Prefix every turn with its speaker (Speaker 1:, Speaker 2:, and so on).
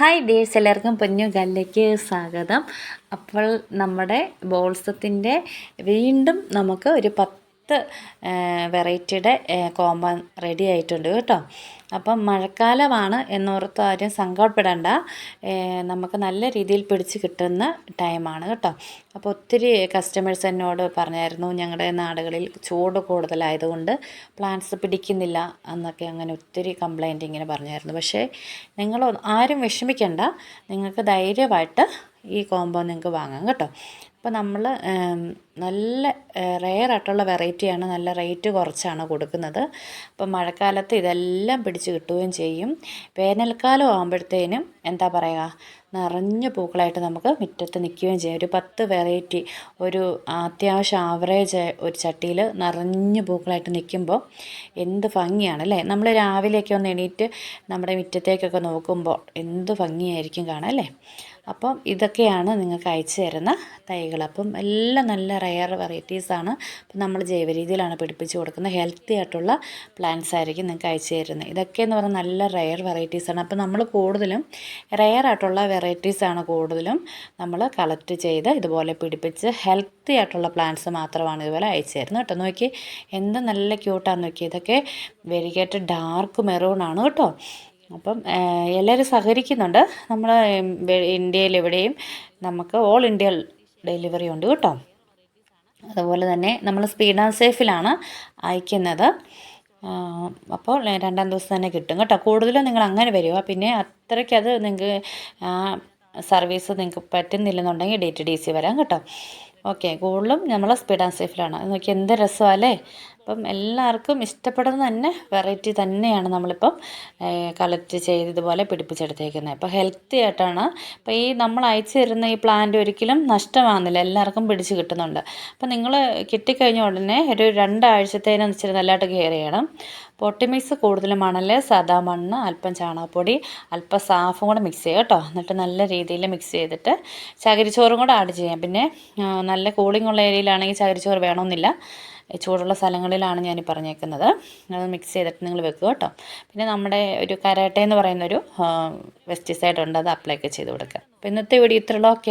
Speaker 1: Hi ഡേഴ്സ് എല്ലാവർക്കും പൊന്നു കല്ലയ്ക്ക് സ്വാഗതം. അപ്പോൾ നമ്മുടെ ബോൾസത്തിന്റെ വീണ്ടും നമുക്ക് ഒരു പത്ത് വെറൈറ്റിയുടെ കോമ്പോ റെഡി ആയിട്ടുണ്ട് കേട്ടോ. അപ്പം മഴക്കാലമാണ് എന്നോർത്ത് ആരും സങ്കടപ്പെടേണ്ട. നമുക്ക് നല്ല രീതിയിൽ പിടിച്ച് കിട്ടുന്ന ടൈമാണ് കേട്ടോ. അപ്പോൾ ഒത്തിരി കസ്റ്റമേഴ്സ് എന്നോട് പറഞ്ഞായിരുന്നു ഞങ്ങളുടെ നാടുകളിൽ ചൂട് കൂടുതലായതുകൊണ്ട് പ്ലാന്റ്സ് പിടിക്കുന്നില്ല എന്നൊക്കെ അങ്ങനെ ഒത്തിരി കംപ്ലൈന്റ് ഇങ്ങനെ പറഞ്ഞായിരുന്നു. പക്ഷേ നിങ്ങൾ ആരും വിഷമിക്കേണ്ട. നിങ്ങൾക്ക് ധൈര്യമായിട്ട് ഈ കോമ്പോ നിങ്ങൾക്ക് വാങ്ങാം കേട്ടോ. അപ്പോൾ നമ്മൾ നല്ല റെയർ ആയിട്ടുള്ള വെറൈറ്റിയാണ് നല്ല റേറ്റ് കുറച്ചാണ് കൊടുക്കുന്നത്. അപ്പോൾ മഴക്കാലത്ത് ഇതെല്ലാം പിടിച്ച് കിട്ടുകയും ചെയ്യും. വേനൽക്കാലം ആകുമ്പോഴത്തേനും എന്താ പറയുക നിറഞ്ഞ പൂക്കളായിട്ട് നമുക്ക് മുറ്റത്ത് നിൽക്കുകയും ചെയ്യും. ഒരു പത്ത് വെറൈറ്റി ഒരു അത്യാവശ്യം ആവറേജ് ഒരു ചട്ടിയിൽ നിറഞ്ഞ പൂക്കളായിട്ട് നിൽക്കുമ്പോൾ എന്ത് ഭംഗിയാണ് അല്ലേ? നമ്മൾ രാവിലെയൊക്കെ ഒന്ന് എണീറ്റ് നമ്മുടെ മുറ്റത്തേക്കൊക്കെ നോക്കുമ്പോൾ എന്ത് ഭംഗിയായിരിക്കും കാണാം അല്ലേ? അപ്പം ഇതൊക്കെയാണ് നിങ്ങൾക്ക് അയച്ചു തരുന്ന തൈകൾ. അപ്പം എല്ലാം നല്ല റയർ വെറൈറ്റീസാണ് അപ്പം നമ്മൾ ജൈവ രീതിയിലാണ് പിടിപ്പിച്ച് കൊടുക്കുന്നത്. ഹെൽത്തി ആയിട്ടുള്ള പ്ലാന്റ്സ് ആയിരിക്കും നിങ്ങൾക്ക് അയച്ചു തരുന്നത്. ഇതൊക്കെ എന്ന് പറഞ്ഞാൽ നല്ല റയർ വെറൈറ്റീസാണ് അപ്പം നമ്മൾ കൂടുതലും റയർ ആയിട്ടുള്ള വെറൈറ്റീസാണ് കൂടുതലും നമ്മൾ കളക്ട് ചെയ്ത് ഇതുപോലെ പിടിപ്പിച്ച് ഹെൽത്തി ആയിട്ടുള്ള പ്ലാന്റ്സ് മാത്രമാണ് ഇതുപോലെ അയച്ചു തരുന്നത് കേട്ടോ. നോക്കി എന്ത് നല്ല ക്യൂട്ടാണെന്ന് നോക്കി. ഇതൊക്കെ വെരികേറ്റ് ഡാർക്ക് മെറൂൺ ആണ് കേട്ടോ. അപ്പം എല്ലാവരും സഹകരിക്കുന്നുണ്ട്. നമ്മൾ ഇന്ത്യയിൽ എവിടെയും നമുക്ക് ഓൾ ഇന്ത്യ ഡെലിവറി ഉണ്ട് കേട്ടോ. അതുപോലെ തന്നെ നമ്മൾ സ്പീഡ് ആൻഡ് സേഫിലാണ് അയക്കുന്നത്. അപ്പോൾ രണ്ടാം ദിവസം തന്നെ കിട്ടും കേട്ടോ. കൂടുതലും നിങ്ങൾ അങ്ങനെ വരിക. പിന്നെ അത്രയ്ക്കത് അത് നിങ്ങൾക്ക് സർവീസ് നിങ്ങൾക്ക് പറ്റുന്നില്ലെന്നുണ്ടെങ്കിൽ ഡി ഡി സി വരാം കേട്ടോ. ഓക്കെ കൂടുതലും നമ്മൾ സ്പീഡ് ആൻഡ് സേഫിലാണ്. നോക്കി എന്ത് രസമല്ലേ അപ്പം എല്ലാവർക്കും ഇഷ്ടപ്പെടുന്ന തന്നെ വെറൈറ്റി തന്നെയാണ് നമ്മളിപ്പം കളക്ട് ചെയ്ത് ഇതുപോലെ പിടിപ്പിച്ചെടുത്തേക്കുന്നത്. അപ്പോൾ ഹെൽത്തി ആയിട്ടാണ്. അപ്പോൾ ഈ നമ്മൾ അയച്ചു തരുന്ന ഈ പ്ലാന്റ് ഒരിക്കലും നഷ്ടമാകുന്നില്ല. എല്ലാവർക്കും പിടിച്ച് കിട്ടുന്നുണ്ട്. അപ്പോൾ നിങ്ങൾ കിട്ടിക്കഴിഞ്ഞ ഉടനെ ഒരു രണ്ടാഴ്ചത്തേനും ഇച്ചിരി നല്ലതായിട്ട് കെയർ ചെയ്യണം. പൊട്ടിമിക്സ് കൂടുതൽ മണൽ സാദാ മണ്ണ് അല്പം ചാണകപ്പൊടി അല്പം സാഫും കൂടെ മിക്സ് ചെയ്യുക കേട്ടോ. എന്നിട്ട് നല്ല രീതിയിൽ മിക്സ് ചെയ്തിട്ട് ചകിരിച്ചോറും കൂടെ ആഡ് ചെയ്യാം. പിന്നെ നല്ല കൂളിംഗ് ഉള്ള ഏരിയയിലാണെങ്കിൽ ചകിരിച്ചോറ് വേണമെന്നില്ല. ചൂടുള്ള സ്ഥലങ്ങളിലാണ് ഞാൻ പറഞ്ഞേക്കുന്നത്. അത് മിക്സ് ചെയ്തിട്ട് നിങ്ങൾ വെക്കുക കേട്ടോ. പിന്നെ നമ്മുടെ ഒരു കരാട്ടെ എന്ന് പറയുന്നൊരു വെസ്റ്റിസൈഡ് ഉണ്ട്. അത് അപ്ലൈ ഒക്കെ ചെയ്ത് കൊടുക്കുക. അപ്പോൾ ഇന്നത്തെ വീഡിയോ ഇത്രയുള്ളൂ ഓക്കെ